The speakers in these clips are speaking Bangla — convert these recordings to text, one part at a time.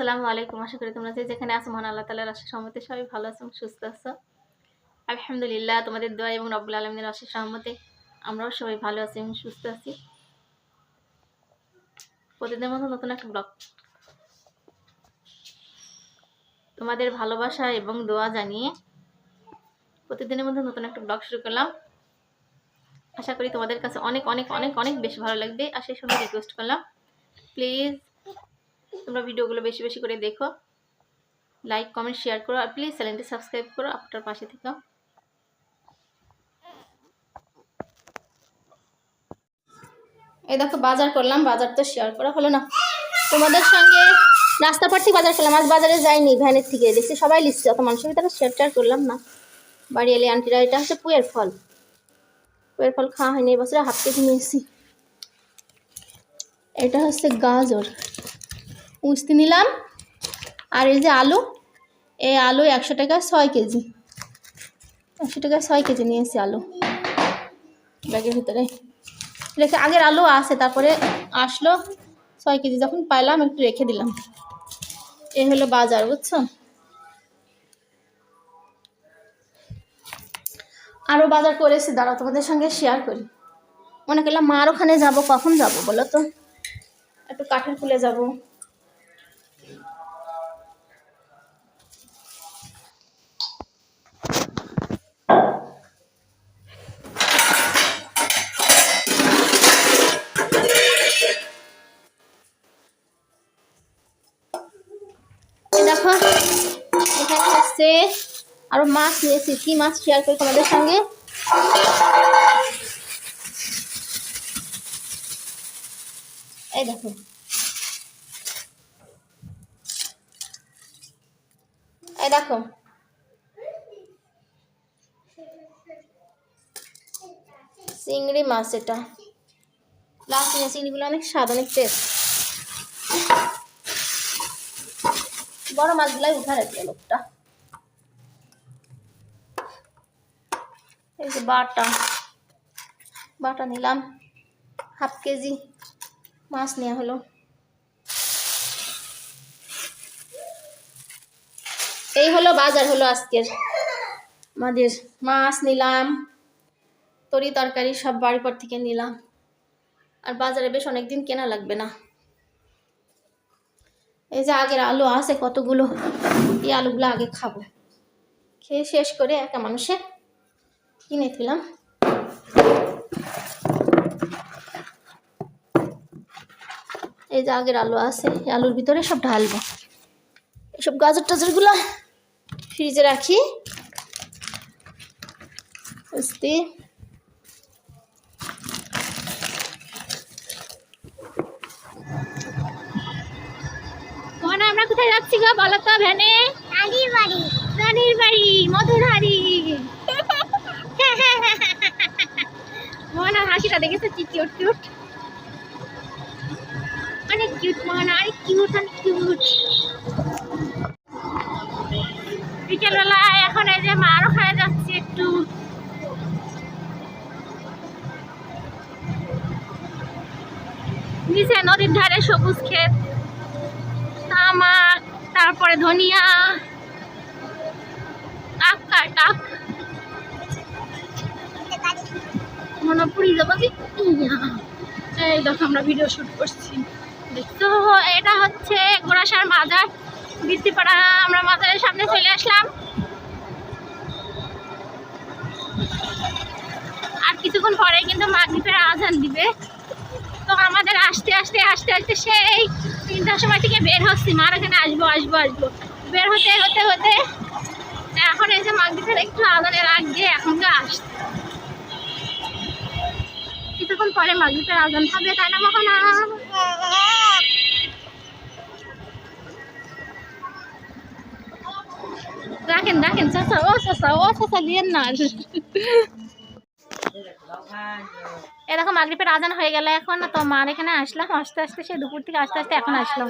আসসালামু আলাইকুম। আশা করি তোমরা যে যেখানে আছো, মহান আল্লাহ তালার আশা সহমতে সবাই ভালো আছো সুস্থ আছো। আলহামদুলিল্লাহ, তোমাদের দোয়া এবং রব্বুল আলমিনের আশা সহমতে আমরাও সবাই ভালো আছি এবং সুস্থ আছি। প্রতিদিনের মতো নতুন একটা ব্লগ। তোমাদের ভালোবাসা এবং দোয়া জানিয়ে প্রতিদিনের মধ্যে নতুন একটা ব্লগ শুরু করলাম। আশা করি তোমাদের কাছে অনেক অনেক অনেক অনেক বেশি ভালো লাগবে। আর সেই সঙ্গে রিকোয়েস্ট করলাম প্লিজ তোমরা ভিডিওগুলো বেশি বেশি করে দেখো। লাইক কমেন্ট শেয়ার করো, আর প্লিজ চ্যানেলটি সাবস্ক্রাইব করো, আপনার পাশে থেকো এই দেখো, বাজার করলাম, বাজার তো শেয়ার করা হলো না। তোমাদের সঙ্গে রাস্তা থেকে বাজার করলাম, আজ বাজারে যাইনি, ভ্যানের থেকে। দেখছি সবাই লিখছে অত মানুষের ভিতরে শেয়ার টেয়ার করলাম না। বাড়ি এলে আন্টিরা এটা হচ্ছে পুয়ের ফল। পুয়ের ফল খাওয়া হয়নি এবছরে হাফ কেজি নিয়েছি। এটা হচ্ছে গাজর। উস্তি নিলাম। আর এই যে আলু, এই আলু একশো টাকা ছয় কেজি। একশো টাকা ছয় কেজি নিয়েছি আলু। ব্যাগের ভিতরে। রেখে আগের আলু আছে, তারপরে আসলো ছয় কেজি। যখন পাইলাম, একটু রেখে দিলাম। এই হলো বাজার, বুঝছ? আরও বাজার করেছি দাঁড়া তোমাদের সঙ্গে শেয়ার করি। মনে করলাম মার ওখানে যাব, কখন যাব বলো তো? একটু কাঠের ফুলে যাব। দেখো আরও মাছ নিয়েছি। কি মাছ শেয়ার করি তোমাদের সঙ্গে? এই দেখো। এই দেখো। চিংড়ি মাছ এটা। লাস্ট চিংড়িগুলো অনেক স্বাদ, অনেক টেস্ট বড় মাছগুলাই উঠা রাখল লোকটা। এই যে বাটা। বাটা নিলাম। হাফ কেজি মাছ নেওয়া হলো। এই হলো বাজার হলো আজকের। আমাদের মাছ নিলাম। তরি তরকারি সব বাড়ির পর থেকে নিলাম। আর বাজারে বেশ অনেকদিন কেনা লাগবে না। এই যে আগের আলু আছে কতগুলো, এই আলুগুলো আগে খাব। খেয়ে শেষ করে একটা মানুষে কিনে দিলাম। এই যে আগের আলু আছে আলুর ভিতরে সব ঢালবো। এসব গাজর টাজরগুলো ফ্রিজে রাখি। বুঝতে মনে আমরা কোথায় যাচ্ছি গো বলো তো ভ্যানে? নানির বাড়ি। রানীর বাড়ি মধুধারী। মোহনার হাসিটা দেখেছ কি কিউট অনেক কিউট মোহনা অনেক কিউট অনেক কিউট বিকেলবেলা এখন এই যে মার ওখানে যাচ্ছি একটু। নিচে নদীর ধারে সবুজ ক্ষেত। তামাক তারপরে ধনিয়া টাক কার টাক। মনে পুরি যাব এই দেখো আমরা ভিডিও শুট করছি। দেখছ? এটা হচ্ছে গোড়াসার মাজার, বৃত্তিপাড়া। আমরা মাজারের সামনে চলে আসলাম। আর কিছুক্ষণ পরে কিন্তু মাগরীবের আজান দিবে। তো আমাদের আসতে আসতে আসতে আসতে সেই তিনটার সময় থেকে বের হচ্ছি। মার এখানে আসব আসব আসব। বের হতে হতে হতে। এখন এই যে মাগরীবের একটু আজানের আগে এখনকে আসছে। কিছুক্ষণ পরে মাগরীবের আজান হবে, তাই না, মহানা? রাখেন রাখেন, চাচা, ও চাচা ও চাচা, দিয়েন না। এরকম মাগরীবের আজান হয়ে গেল এখন তো মার এখানে আসলাম আস্তে আস্তে সে দুপুর থেকে আস্তে আস্তে এখন আসলাম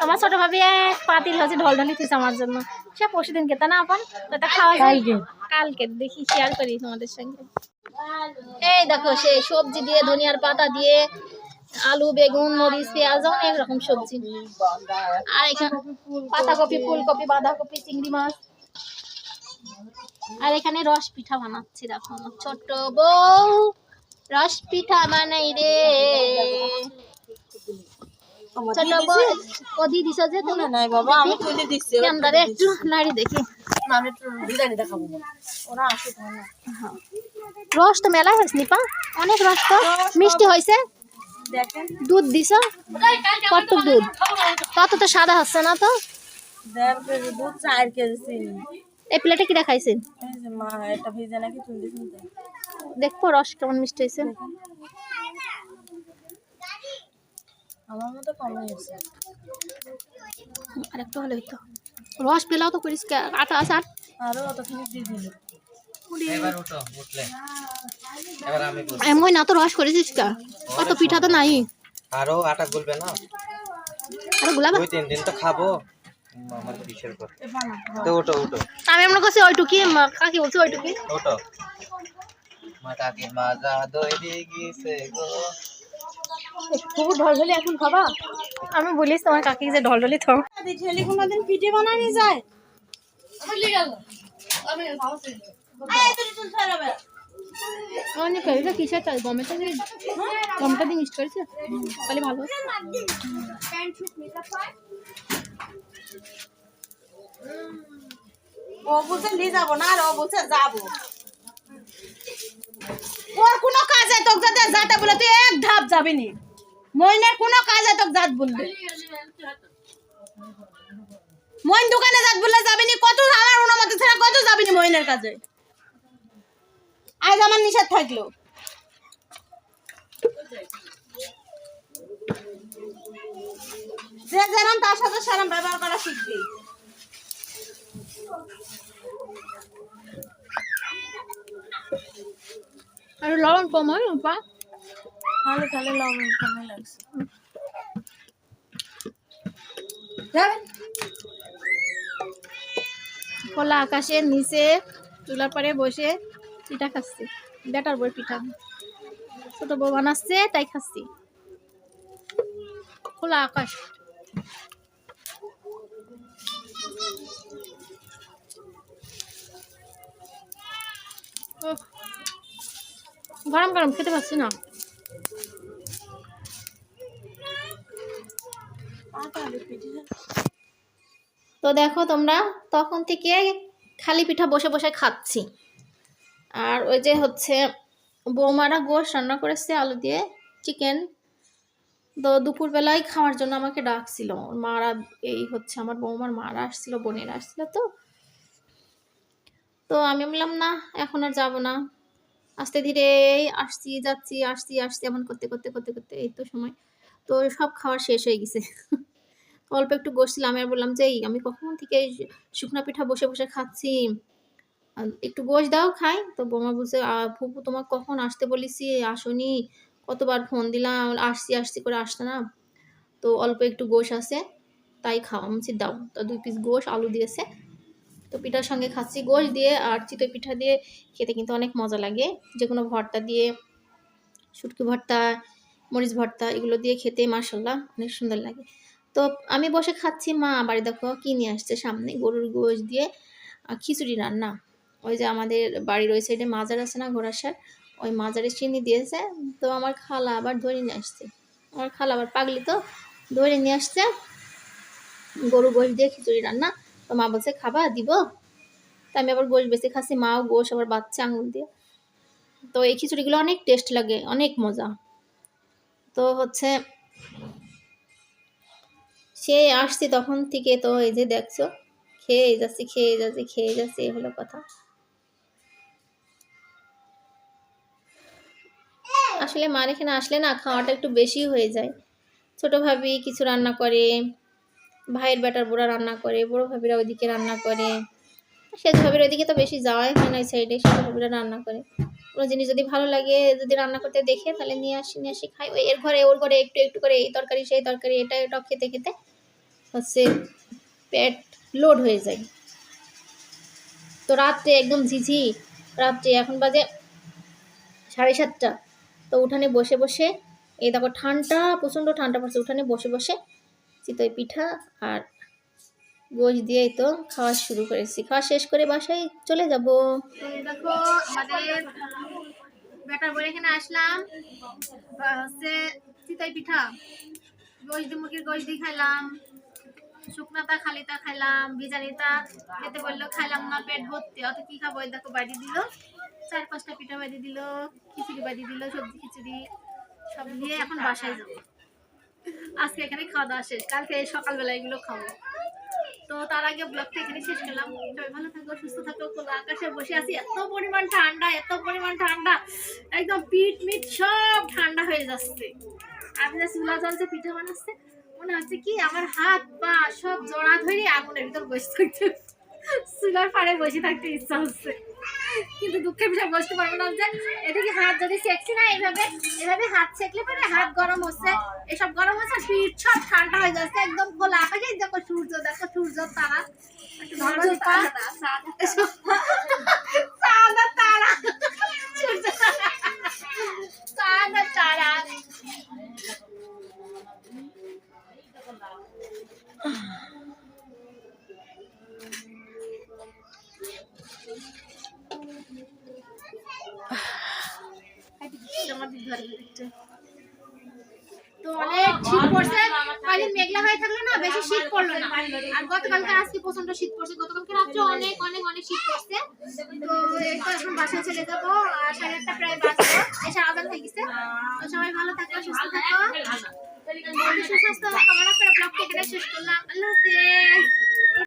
তোমার ছোট ভাবি পাতিল হচ্ছে ঢল ঢলি দিচ্ছে আমার জন্য। সে পরশু দিন কেতা না আপন? তো খাওয়া যায়। কালকে। দেখি শেয়ার করি তোমাদের সঙ্গে। এই দেখো সে সবজি দিয়ে ধনিয়ার পাতা দিয়ে আলু বেগুন মরিচ পেঁয়াজ অনেক রকম সবজি। আর এখানে পাতাকপি ফুলকপি বাঁধাকপি চিংড়ি মাছ। আর এখানে রস পিঠা বানাচ্ছি দেখো ছোট্ট বউ। রস পিঠা বানাই রে। ছোট বউ কদি দিছ যে তুমি নাই বাবা আমি তুলে দিচ্ছি ক্যামেরারে একটু নাড়ি দেখি। আমি একটু বিরিয়ানি দেখাবো। ওরা আসুক না। রস তো মেলা হয়েছে নিপা। অনেক রস তো। মিষ্টি হয়েছে। দুধ দিছ? কত দুধ? তত তো সাদা হচ্ছে না তো? দেড় কেজি দুধ চার কেজি চিনি। এই প্লেটে কি দেখাইছেন মা এটা ভেজে নাকি তুলে দিয়েছেন দেখব রস কেমন মিষ্টি হয়েছে। আমার মতো কমে গেছে আর হলে হইতো। রস পেলাও তো করিস কে? আটা আছে আর। আরও অতখানি দিয়ে দিল। এমন না তো রস করেছিস কা? কত পিঠা তো নাই। আরও আটা গুলবে না? আর গুলাবা। দুই তিন দিন তো খাব। আমার কিসের পর তো উঠো আমি ওইটুকি মা- কাকি বলছে ওইটুকি? উঠো মা কাকি মাজা দই গিয়েছে গো। খুব ঢলঢলি এখন খাবা? আমি বলিস তোমার কাকি যে ঢলঢলি থাও ছেলে কোনোদিন পিঠে বানানি যায়? অনেক চাল গমেটা দিয়ে গমটা দিয়ে মিক্সড করেছে? তাহলে ভালো। ও বলছে নিয়ে যাব না, আর ও বলছে যাব। ওর কোনো কাজে তোকে যাতে যাতে বলে, তুই এক ধাপ যাবি নি। মইনের কোনো কাজে তোকে যাত বলবে। মইন দোকানে যাত বললে যাবি নি, কত আমার অনুমতি ছাড়া কত যাবি নি মইনের কাজে? আজ আমার নিষেধ থাকল। যে যেরম তার সাথে সেরম ব্যবহার করা শিখবি। আর লবণ কম হয় পা। খালি খালি লবণ কমে লাগছে। খোলা আকাশের নিচে চুলার পরে বসে পিঠা খাচ্ছি। বেটার বই পিঠা। ছোট বউ বানাচ্ছে তাই খাচ্ছি। খোলা আকাশ। গরম গরম, খেতে পাচ্ছি না। তো দেখো তোমরা, তখন থেকে খালি পিঠা বসে বসে খাচ্ছি। আর ওই যে হচ্ছে, বৌমারা গোশ রান্না করেছে আলু দিয়ে চিকেন তো দুপুরবেলায় খাওয়ার জন্য আমাকে ডাকছিল। মারা এই হচ্ছে আমার বৌমার মারা আসছিল বোনেরা আসছিল তো। তো আমি বললাম না এখন আর যাব না। আস্তে ধীরে আসছি যাচ্ছি আসছি আসছি এমন করতে করতে করতে করতে এই তো সময়। তো সব খাওয়ার শেষ হয়ে গেছে। অল্প একটু বসছিলাম আর বললাম যে আমি কখন থেকে শুকনা পিঠা বসে বসে খাচ্ছি? একটু গোশ দাও খাই। তো বোমা "আহ, ফুপু তোমাকে কখন আসতে বলেছি? আসনি। কতবার ফোন দিলাম আসছি আসছি করে আসতে না। তো অল্প একটু গোশ আছে তাই খাওয়া বলছি, দাও। তো দুই পিস গোশ আলু দিয়েছে। তো পিঠার সঙ্গে খাচ্ছি গোশ দিয়ে আর চিতই পিঠা দিয়ে খেতে কিন্তু অনেক মজা লাগে। যে কোনো ভর্তা দিয়ে শুটকি ভর্তা মরিচ ভর্তা এগুলো দিয়ে খেতে মাসাল্লাহ অনেক সুন্দর লাগে। তো আমি বসে খাচ্ছি মা বাড়ি দেখো কি নিয়ে আসছে সামনে। গরুর গোশ দিয়ে খিচুড়ি রান্না। ওই যে আমাদের বাড়ির ওই সাইডে মাজার আছে না ঘোড়াসার ওই মাজারে চিনি দিয়েছে, তো আমার খালা আবার ধরে নিয়ে আসছে। আমার খালা আবার পাগলি তো, ধরে নিয়ে আসছে। গরু গোশ দিয়ে খিচুড়ি রান্না, তো মা বলছে, খাবা, দিব। তা আমি আবার গোশ বেশি খাচ্ছি, মাও গোশ, আবার বাচ্চা আঙুল দিয়ে। তো এই খিচুড়িগুলো অনেক টেস্ট লাগে, অনেক মজা। তো হচ্ছে, সে আসছি তখন থেকে তো এই যে দেখছ, খেয়ে যাচ্ছি খেয়ে যাচ্ছি খেয়ে যাচ্ছি এই হলো কথা। আসলে মার এখানে আসলে না খাওয়াটা একটু বেশি হয়ে যায়। ছোটো ভাবি কিছু রান্না করে, ভাইয়ের বেটার বুড়া রান্না করে, বড়ো ভাবিরা ওইদিকে রান্না করে। সেজ ভাবির ওইদিকে তো বেশি যাওয়াই হয় না সাইডে সেজ ভাবিরা রান্না করে। কোনো জিনিস যদি ভালো লাগে, যদি রান্না করতে দেখে তাহলে নিয়ে আসি নিয়ে আসি, খাই। ওই এর ঘরে, ওর ঘরে একটু একটু করে এই তরকারি, সেই তরকারি, এটা এটা খেতে খেতে হচ্ছে পেট লোড হয়ে যায়। তো রাত্রে একদম ঝিঝি, রাত্রে এখন বাজে সাড়ে সাতটা। তো উঠানে বসে বসে, এই দেখো ঠান্ডা, প্রচণ্ড ঠান্ডা পড়ছে, উঠানে বসে বসে চিতই পিঠা আর গোশ দিয়েই তো খাওয়া শুরু করেছি। খাওয়া শেষ করে বাসায় চলে যাব। দেখো বেটার বলে এখানে আসলাম। হচ্ছে চিতই পিঠা। গোশ দিয়ে গোশ দিয়ে খাইলাম। শুকনাতা খালিতা খাইলাম বিজানিতা খেতে বলল খাইলাম না, পেট ভর্তি। অত কি খাব? দেখো বাড়ি দিল। চার পাঁচটা পিঠা বাড়ি দিল, খিচুড়ি বাড়ি দিল, সবজি খিচুড়ি, সব দিয়ে এখন বাসায় যাব। আজকে এখানে খাওয়া দাওয়া শেষ। কালকে সকালবেলা এগুলো খাব। তো তার আগে ব্লগটা এখানে শেষ করলাম। সবাই ভালো থাকো, সুস্থ থাকো, খোলা আকাশে বসে আছি। এত পরিমাণ ঠান্ডা, এত পরিমাণ ঠান্ডা। একদম পিঠ মিট সব ঠান্ডা হয়ে যাচ্ছে। আমি যে চুলা জ্বলছে, পিঠা বানাচ্ছে। মনে হচ্ছে কি আমার হাত, পা সব জড়া ধরে আগুনের ভিতর বসে থাকতে চুলার পাড়ে বসে থাকতে ইচ্ছা হচ্ছে। কিন্তু দুঃখের বিষয় বসতে পারব না যে এদিকে হাত যদি সেকছি না এইভাবে এভাবে হাত সেকলে পরে হাত গরম হচ্ছে। এসব গরম হচ্ছে পিঠ সব ঠান্ডা হয়ে যাচ্ছে একদম খোলা আকাশে। দেখো সূর্য দেখো সূর্য তারা। একটু ধরো পা। চাঁদ আর তারা সূর্য চাঁদ আর তারা তো অনেক শীত পড়ছে কয়েকদিন মেঘলা হয়ে থাকল না বেশি শীত পড়ল না। আর গতকালকে আজকে প্রচণ্ড শীত পড়ছে গতকালকে রাত্রে অনেক অনেক অনেক শীত পড়ছে। তো এখন বাসায় চলে যাব আর সাড়ে আটটা প্রায় বাজছে এসে আদান হয়ে গেছে। তো সবাই ভালো থাকো সুস্থ থাকো। সুস্বাস্থ্য কামনা করে শেষ করলাম। আল্লাহ হাফেজ।